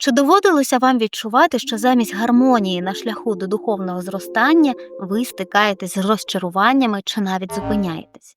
Чи доводилося вам відчувати, що замість гармонії на шляху до духовного зростання ви стикаєтесь з розчаруваннями чи навіть зупиняєтесь?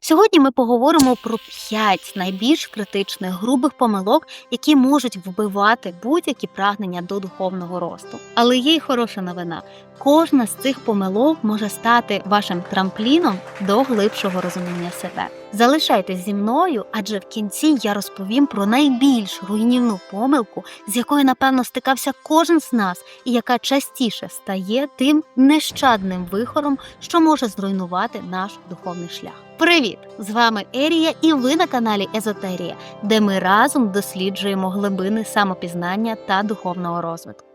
Сьогодні ми поговоримо про п'ять найбільш критичних грубих помилок, які можуть вбивати будь-які прагнення до духовного росту. Але є й хороша новина: кожна з цих помилок може стати вашим трампліном до глибшого розуміння себе. Залишайтесь зі мною, адже в кінці я розповім про найбільш руйнівну помилку, з якою напевно стикався кожен з нас, і яка частіше стає тим нещадним вихором, що може зруйнувати наш духовний шлях. Привіт! З вами Ерія, і ви на каналі Езотерія, де ми разом досліджуємо глибини самопізнання та духовного розвитку.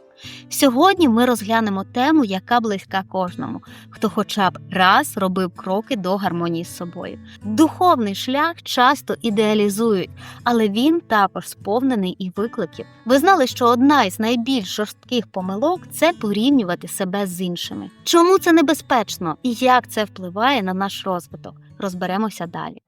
Сьогодні ми розглянемо тему, яка близька кожному, хто хоча б раз робив кроки до гармонії з собою. Духовний шлях часто ідеалізують, але він також сповнений і викликів. Ви знали, що одна із найбільш жорстких помилок це порівнювати себе з іншими. Чому це небезпечно і як це впливає на наш розвиток? Розберемося далі.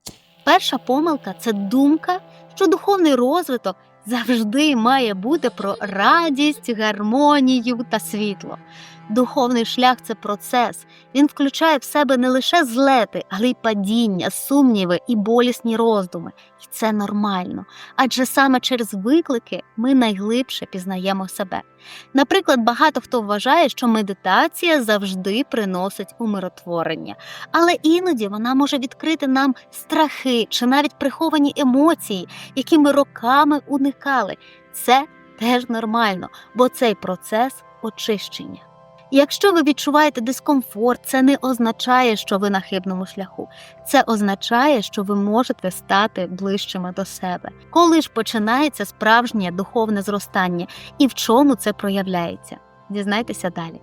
Перша помилка це думка, що духовний розвиток завжди має бути про радість, гармонію та світло. Духовний шлях це процес. Він включає в себе не лише злети, але й падіння, сумніви і болісні роздуми. І це нормально. Адже саме через виклики ми найглибше пізнаємо себе. Наприклад, багато хто вважає, що медитація завжди приносить умиротворення, але іноді вона може відкрити нам страхи чи навіть приховані емоції, які ми роками уникали. Це теж нормально, бо цей процес очищення. Якщо ви відчуваєте дискомфорт, це не означає, що ви на хибному шляху. Це означає, що ви можете стати ближчими до себе. Коли ж починається справжнє духовне зростання і в чому це проявляється? Дізнайтеся далі.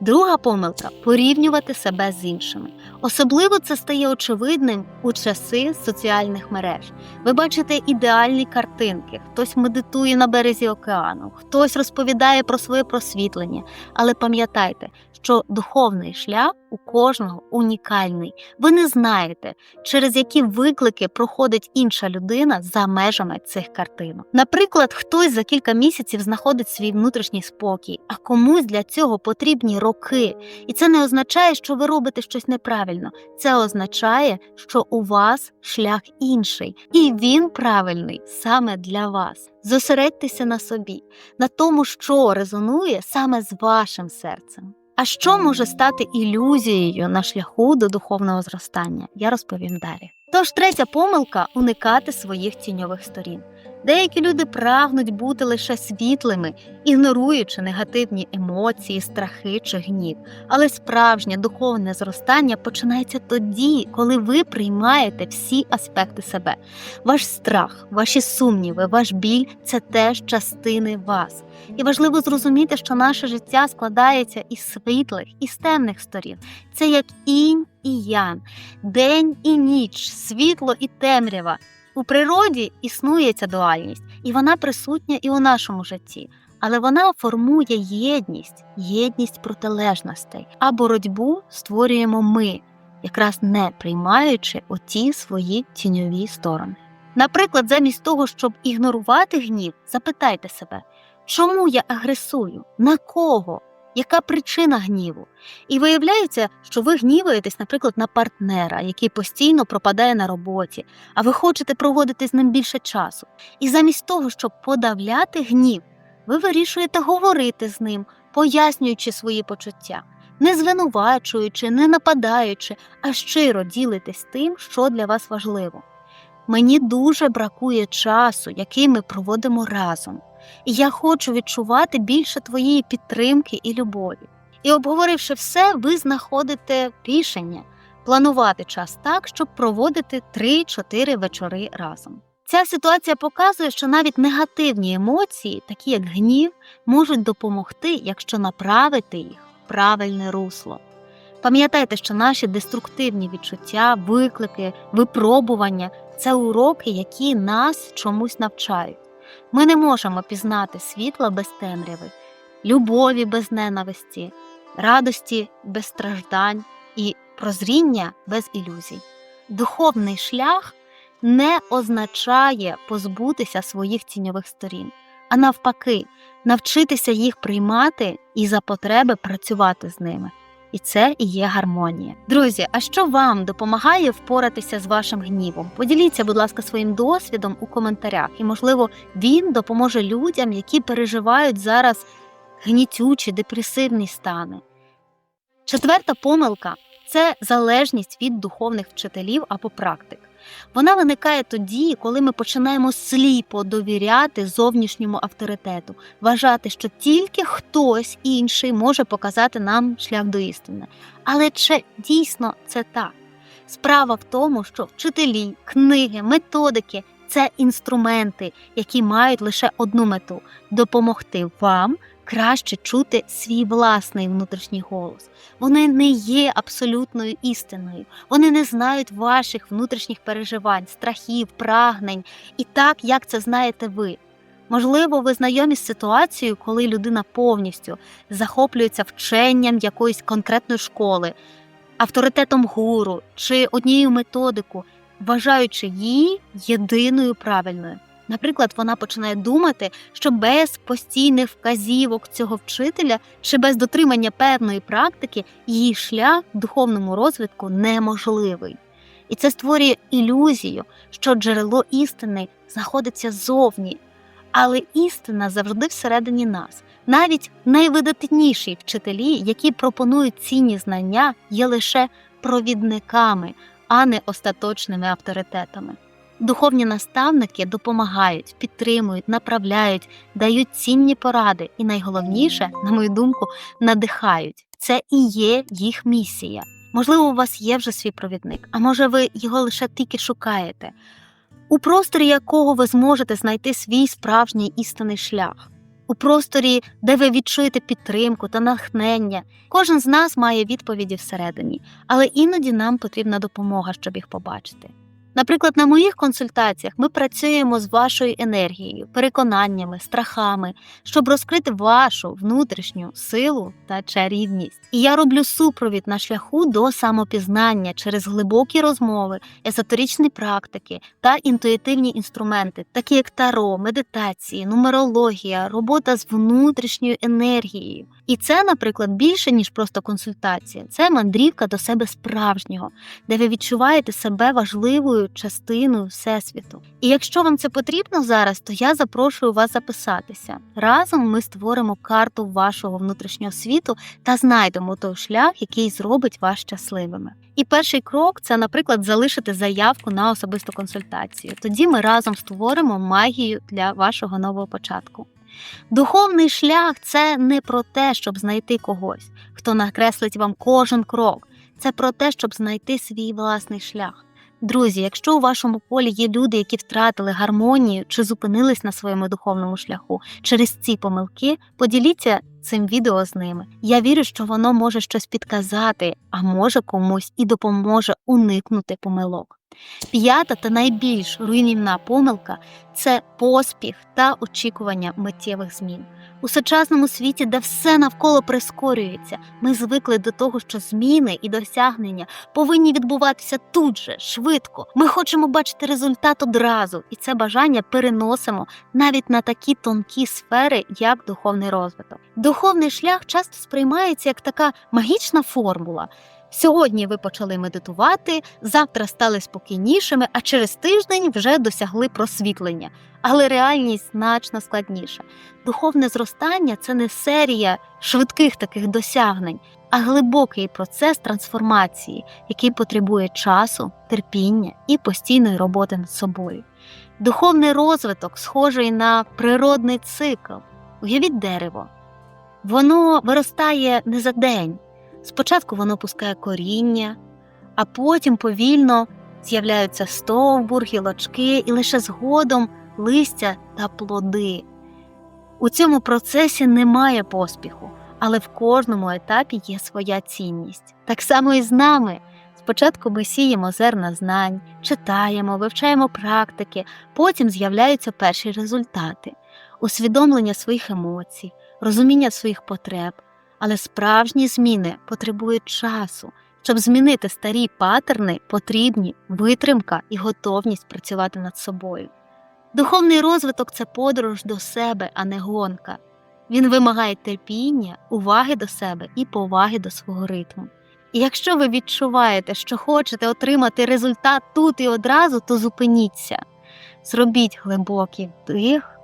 Друга помилка порівнювати себе з іншими. Особливо це стає очевидним у часи соціальних мереж. Ви бачите ідеальні картинки, хтось медитує на березі океану, хтось розповідає про своє просвітлення. Але пам'ятайте, що духовний шлях у кожного унікальний. Ви не знаєте, через які виклики проходить інша людина за межами цих картинок. Наприклад, хтось за кілька місяців знаходить свій внутрішній спокій, а комусь для цього потрібні роки. І це не означає, що ви робите щось неправильно. Це означає, що у вас шлях інший, і він правильний саме для вас. Зосередьтеся на собі, на тому, що резонує саме з вашим серцем. А що може стати ілюзією на шляху до духовного зростання? Я розповім далі. Тож третя помилка уникати своїх тіньових сторін. Деякі люди прагнуть бути лише світлими, ігноруючи негативні емоції, страхи чи гнів. Але справжнє духовне зростання починається тоді, коли ви приймаєте всі аспекти себе. Ваш страх, ваші сумніви, ваш біль це теж частини вас. І важливо зрозуміти, що наше життя складається із світлих і темних сторін. Це як інь і ян, день і ніч, світло і темрява. У природі існує ця дуальність, і вона присутня і у нашому житті, але вона формує єдність, єдність протилежностей, а боротьбу створюємо ми, якраз не приймаючи оті свої тіньові сторони. Наприклад, замість того, щоб ігнорувати гнів, запитайте себе, чому я агресую, на кого? Яка причина гніву? І виявляється, що ви гніваєтесь, наприклад, на партнера, який постійно пропадає на роботі, а ви хочете проводити з ним більше часу. І замість того, щоб подавляти гнів, ви вирішуєте говорити з ним, пояснюючи свої почуття, не звинувачуючи, не нападаючи, а щиро ділитесь тим, що для вас важливо. Мені дуже бракує часу, який ми проводимо разом. І я хочу відчувати більше твоєї підтримки і любові. І обговоривши все, ви знаходите рішення планувати час так, щоб проводити 3-4 вечори разом. Ця ситуація показує, що навіть негативні емоції, такі як гнів, можуть допомогти, якщо направити їх в правильне русло. Пам'ятайте, що наші деструктивні відчуття, виклики, випробування це уроки, які нас чомусь навчають. Ми не можемо пізнати світла без темряви, любові без ненависті, радості без страждань і прозріння без ілюзій. Духовний шлях не означає позбутися своїх тіньових сторін, а навпаки, навчитися їх приймати і за потреби працювати з ними. І це і є гармонія. Друзі, а що вам допомагає впоратися з вашим гнівом? Поділіться, будь ласка, своїм досвідом у коментарях, і, можливо, він допоможе людям, які переживають зараз гнітючі, депресивні стани. Четверта помилка це залежність від духовних вчителів або практик. Вона виникає тоді, коли ми починаємо сліпо довіряти зовнішньому авторитету, вважати, що тільки хтось інший може показати нам шлях до істини. Але чи дійсно це так? Справа в тому, що вчителі, книги, методики це інструменти, які мають лише одну мету допомогти вам краще чути свій власний внутрішній голос. Вони не є абсолютною істиною, вони не знають ваших внутрішніх переживань, страхів, прагнень і так, як це знаєте ви. Можливо, ви знайомі з ситуацією, коли людина повністю захоплюється вченням якоїсь конкретної школи, авторитетом гуру чи однією методику, вважаючи її єдиною правильною. Наприклад, вона починає думати, що без постійних вказівок цього вчителя чи без дотримання певної практики її шлях в духовному розвитку неможливий. І це створює ілюзію, що джерело істини знаходиться ззовні, але істина завжди всередині нас. Навіть найвидатніші вчителі, які пропонують цінні знання, є лише провідниками, а не остаточними авторитетами. Духовні наставники допомагають, підтримують, направляють, дають цінні поради і найголовніше, на мою думку, надихають. Це і є їх місія. Можливо, у вас є вже свій провідник, а може ви його лише тільки шукаєте, у просторі якого ви зможете знайти свій справжній істинний шлях. У просторі, де ви відчуєте підтримку та натхнення, кожен з нас має відповіді всередині, але іноді нам потрібна допомога, щоб їх побачити. Наприклад, на моїх консультаціях ми працюємо з вашою енергією, переконаннями, страхами, щоб розкрити вашу внутрішню силу та чарівність. І я роблю супровід на шляху до самопізнання через глибокі розмови, езотеричні практики та інтуїтивні інструменти, такі як таро, медитації, нумерологія, робота з внутрішньою енергією. І це, наприклад, більше ніж просто консультація. Це мандрівка до себе справжнього, де ви відчуваєте себе важливою частиною всесвіту. І якщо вам це потрібно зараз, то я запрошую вас записатися. Разом ми створимо карту вашого внутрішнього світу та знайдемо той шлях, який зробить вас щасливими. І перший крок це, наприклад, залишити заявку на особисту консультацію. Тоді ми разом створимо магію для вашого нового початку. Духовний шлях це не про те, щоб знайти когось, хто накреслить вам кожен крок. Це про те, щоб знайти свій власний шлях. Друзі, якщо у вашому полі є люди, які втратили гармонію чи зупинились на своєму духовному шляху через ці помилки, поділіться цим відео з ними. Я вірю, що воно може щось підказати, а може комусь і допоможе уникнути помилок. П'ята та найбільш руйнівна помилка це поспіх та очікування миттєвих змін. У сучасному світі, де все навколо прискорюється, ми звикли до того, що зміни і досягнення повинні відбуватися тут же, швидко. Ми хочемо бачити результат одразу, і це бажання переносимо навіть на такі тонкі сфери, як духовний розвиток. Духовний шлях часто сприймається як така магічна формула. Сьогодні ви почали медитувати, завтра стали спокійнішими, а через тиждень вже досягли просвітлення. Але реальність значно складніша. Духовне зростання це не серія швидких таких досягнень, а глибокий процес трансформації, який потребує часу, терпіння і постійної роботи над собою. Духовний розвиток схожий на природний цикл. Уявіть дерево. Воно виростає не за день. Спочатку воно пускає коріння, а потім повільно з'являються стовбур, гілочки і лише згодом листя та плоди. У цьому процесі немає поспіху, але в кожному етапі є своя цінність. Так само і з нами. Спочатку ми сіємо зерна знань, читаємо, вивчаємо практики, потім з'являються перші результати, усвідомлення своїх емоцій, розуміння своїх потреб. Але справжні зміни потребують часу. Щоб змінити старі патерни, потрібні витримка і готовність працювати над собою. Духовний розвиток це подорож до себе, а не гонка. Він вимагає терпіння, уваги до себе і поваги до свого ритму. І якщо ви відчуваєте, що хочете отримати результат тут і одразу, то зупиніться, зробіть глибокий вдих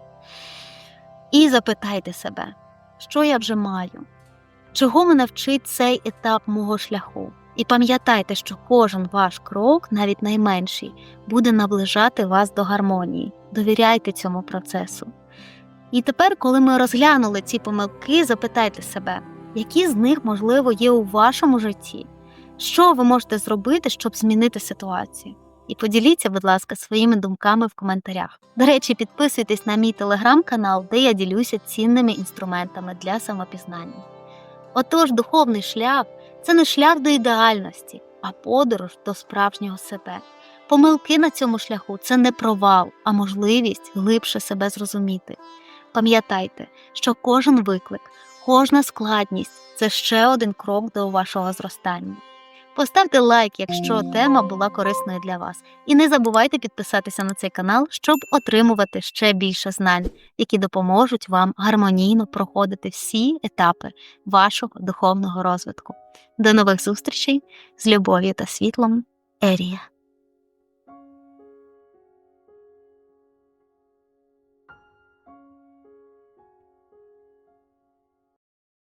і запитайте себе, що я вже маю, чого мене вчить цей етап мого шляху. І пам'ятайте, що кожен ваш крок, навіть найменший, буде наближати вас до гармонії. Довіряйте цьому процесу. І тепер, коли ми розглянули ці помилки, запитайте себе, які з них, можливо, є у вашому житті, що ви можете зробити, щоб змінити ситуацію. І поділіться, будь ласка, своїми думками в коментарях. До речі, підписуйтесь на мій телеграм-канал, де я ділюся цінними інструментами для самопізнання. Отож, духовний шлях це не шлях до ідеальності, а подорож до справжнього себе. Помилки на цьому шляху це не провал, а можливість глибше себе зрозуміти. Пам'ятайте, що кожен виклик, кожна складність це ще один крок до вашого зростання. Поставте лайк, якщо тема була корисною для вас, і не забувайте підписатися на цей канал, щоб отримувати ще більше знань, які допоможуть вам гармонійно проходити всі етапи вашого духовного розвитку. До нових зустрічей з любов'ю та світлом, Ерія.